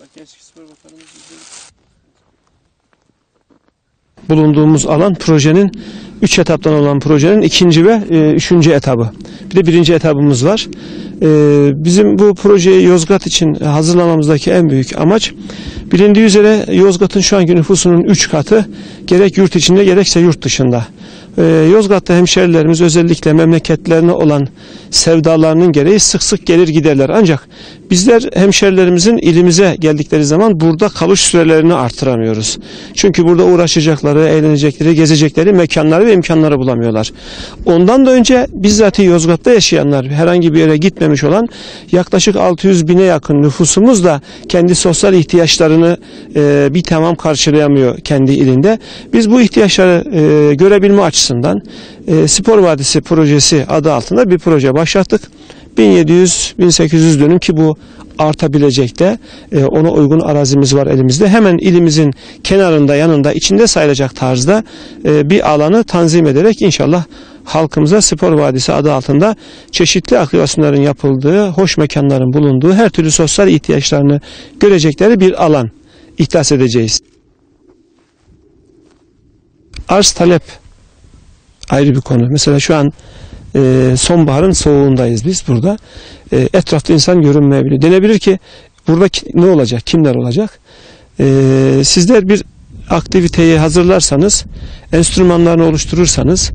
Bak Gençlik Spor Bakanımız bulunduğumuz alan projenin 3 etaptan olan projenin ikinci ve e, üçüncü etabı. Bir de birinci etabımız var. E, bizim bu projeyi Yozgat için hazırlamamızdaki en büyük amaç bilindiği üzere Yozgat'ın şu anki nüfusunun 3 katı gerek yurt içinde gerekse yurt dışında. E, Yozgat'ta hemşerilerimiz özellikle memleketlerine olan sevdalarının gereği sık sık gelir giderler. Ancak bizler hemşerilerimizin ilimize geldikleri zaman burada kalış sürelerini artıramıyoruz. Çünkü burada uğraşacakları, eğlenecekleri, gezecekleri mekanları ve imkanları bulamıyorlar. Ondan da önce bizzat Yozgat'ta yaşayanlar, herhangi bir yere gitmemiş olan yaklaşık 600 bine yakın nüfusumuz da kendi sosyal ihtiyaçlarını e, bir tamam karşılayamıyor kendi ilinde. Biz bu ihtiyaçları e, görebilme açısından e, Spor Vadisi projesi adı altında bir proje başlattık. 1700-1800 dönüm ki bu artabilecek de e, ona uygun arazimiz var elimizde. Hemen ilimizin kenarında yanında içinde sayılacak tarzda e, bir alanı tanzim ederek inşallah halkımıza Spor Vadisi adı altında çeşitli aktivasyonların yapıldığı, hoş mekanların bulunduğu, her türlü sosyal ihtiyaçlarını görecekleri bir alan ihdas edeceğiz. Arz talep ayrı bir konu. Mesela şu an e, sonbaharın soğuğundayız biz burada. E, etrafta insan görünmeyebiliyor. Denebilir ki burada ne olacak, kimler olacak? E, sizler bir aktiviteyi hazırlarsanız, enstrümanlarını oluşturursanız,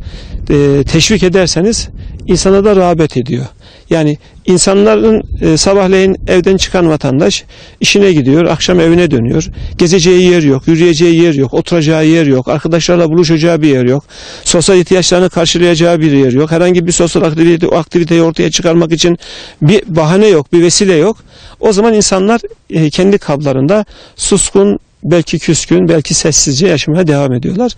e, teşvik ederseniz insana da rağbet ediyor. Yani insanların e, sabahleyin evden çıkan vatandaş işine gidiyor, akşam evine dönüyor. Gezeceği yer yok, yürüyeceği yer yok, oturacağı yer yok, arkadaşlarla buluşacağı bir yer yok. Sosyal ihtiyaçlarını karşılayacağı bir yer yok. Herhangi bir sosyal aktivite, aktiviteyi ortaya çıkarmak için bir bahane yok, bir vesile yok. O zaman insanlar e, kendi kablarında suskun, belki küskün, belki sessizce yaşamaya devam ediyorlar.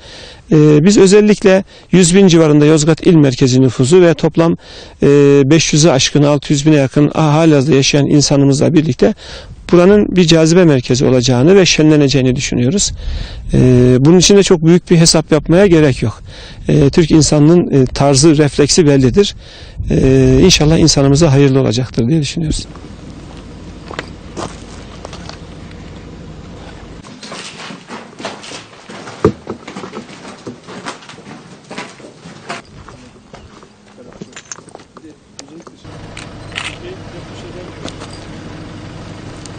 Ee, biz özellikle 100 bin civarında Yozgat İl Merkezi nüfusu ve toplam e, 500'ü aşkın 600 bine yakın halihazırda yaşayan insanımızla birlikte buranın bir cazibe merkezi olacağını ve şenleneceğini düşünüyoruz. Ee, bunun için de çok büyük bir hesap yapmaya gerek yok. Ee, Türk insanının e, tarzı, refleksi bellidir. Ee, inşallah insanımıza hayırlı olacaktır diye düşünüyoruz.